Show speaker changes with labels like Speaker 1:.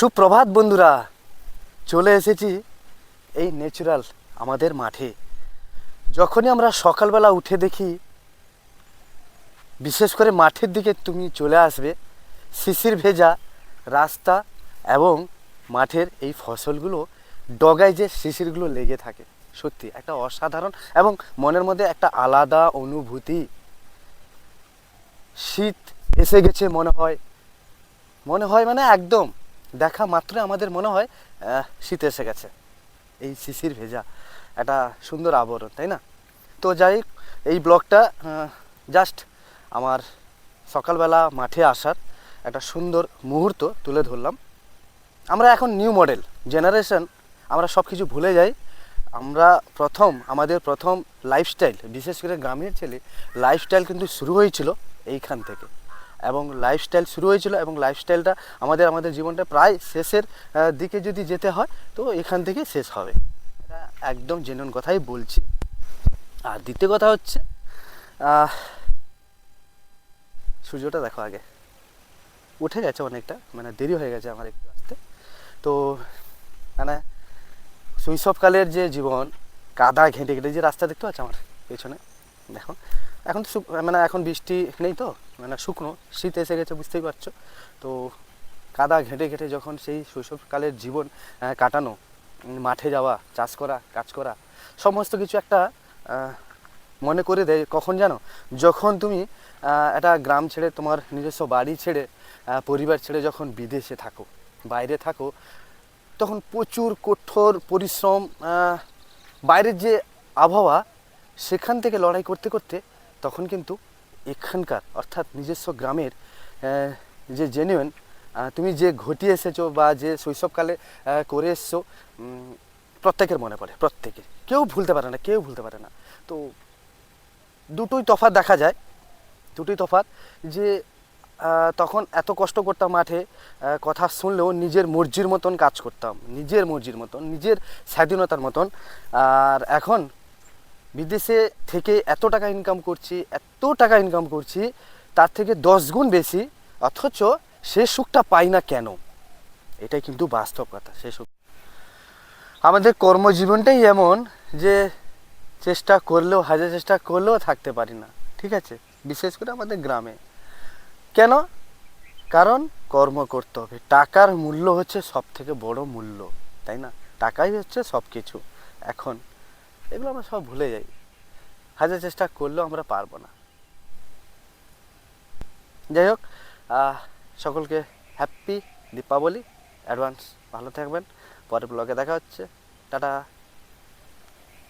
Speaker 1: সুপ্রভাত, বন্ধুরা। চলে এসেছি এই ন্যাচুরাল আমাদের মাঠে। যখনই আমরা সকালবেলা উঠে দেখি, বিশেষ করে মাঠের দিকে তুমি চলে আসবে, শিশির ভেজা রাস্তা এবং মাঠের এই ফসলগুলো, ডগায় যে শিশিরগুলো লেগে থাকে। সত্যি, একটা অসাধারণ এবং মনের মধ্যে একটা আলাদা অনুভূতি। শীত এসে গেছে মনে হয়। মনে হয় মানে একদম দেখা মাত্র আমাদের মনে হয় শীত এসে গেছে। এই শিশির ভেজা, একটা সুন্দর আবরণ, তাই না? তো যাই এই ব্লগটা জাস্ট আমার সকালবেলা মাঠে আসার একটা সুন্দর মুহূর্ত তুলে ধরলাম। আমরা এখন নিউ মডেল জেনারেশন আমরা সব কিছু ভুলে যাই। আমরা প্রথম, আমাদের প্রথম লাইফস্টাইল বিশেষ করে গ্রামের ছেলে লাইফস্টাইল কিন্তু শুরু হয়েছিল এইখান থেকে। এবং লাইফস্টাইল শুরু হয়েছিল এবং লাইফস্টাইলটা আমাদের আমাদের জীবনটা প্রায় শেষের দিকে যদি যেতে হয়, তো এখান থেকে শেষ হবে। এটা একদম জেনুইন কথাই বলছি। আর দ্বিতীয় কথা হচ্ছে সূর্যটা দেখো আগে। উঠে গেছে অনেকটা মানে দেরি হয়ে গেছে আমার একটু আসতে। তো মানে শৈশবকালের যে জীবন, কাদা ঘেঁটে ঘেঁটে যে রাস্তা দেখতে পাচ্ছ আমার পেছনে, দেখো। এখন তো মানে এখন বৃষ্টি নেই তো মানে শুকনো, শীত এসে গেছে, বুঝতেই পারছ। তো কাদা ঘেঁটে ঘেঁটে যখন সেই শৈশবকালের জীবন কাটানো মাঠে যাওয়া, চাষ করা, কাজ করা, সমস্ত কিছু একটা মনে করে দেয়। কখন জানো? যখন তুমি একটা গ্রাম ছেড়ে তোমার নিজস্ব বাড়ি ছেড়ে পরিবার ছেড়ে যখন বিদেশে থাকো, বাইরে থাকো, তখন প্রচুর কঠোর পরিশ্রম বাইরের যে আবহাওয়া, সেখান থেকে লড়াই করতে করতে তখন কিন্তু এখানকার, অর্থাৎ নিজস্ব গ্রামের যে জেনুইন তুমি যে ঘটিয়ে এসেছ বা যে শৈশবকালে করে এসছো প্রত্যেকের মনে পড়ে, প্রত্যেকের। কেউ ভুলতে পারে না, কেউ ভুলতে পারে না। তো দুটোই তফাৎ দেখা যায়, দুটোই তফাৎ যে তখন এত কষ্ট করতাম মাঠে কথা শুনলেও নিজের মর্জির মতন কাজ করতাম, নিজের মর্জির মতন, নিজের স্বাধীনতার মতন। আর এখন বিদেশে থেকে এত টাকা ইনকাম করছি, এত টাকা ইনকাম করছি, তার থেকে দশ গুণ বেশি, অথচ সে সুখটা পাই না কেন? এটাই কিন্তু বাস্তব কথা, সে সুখ। আমাদের কর্মজীবনটাই এমন যে চেষ্টা করলেও, হাজার চেষ্টা করলেও থাকতে পারি না, ঠিক আছে? বিশেষ করে আমাদের গ্রামে। কেন? কারণ কর্ম করতে হবে। টাকার মূল্য হচ্ছে সব থেকে বড় মূল্য, তাই না? টাকাই হচ্ছে সব কিছু এখন এগুলো আমরা সব ভুলে যাই। হাজার চেষ্টা করলেও আমরা পারব না। যাই হোক সকলকে হ্যাপি দীপাবলি অ্যাডভান্স ভালো থাকবেন। পরের ব্লগে দেখা হচ্ছে। টাটা।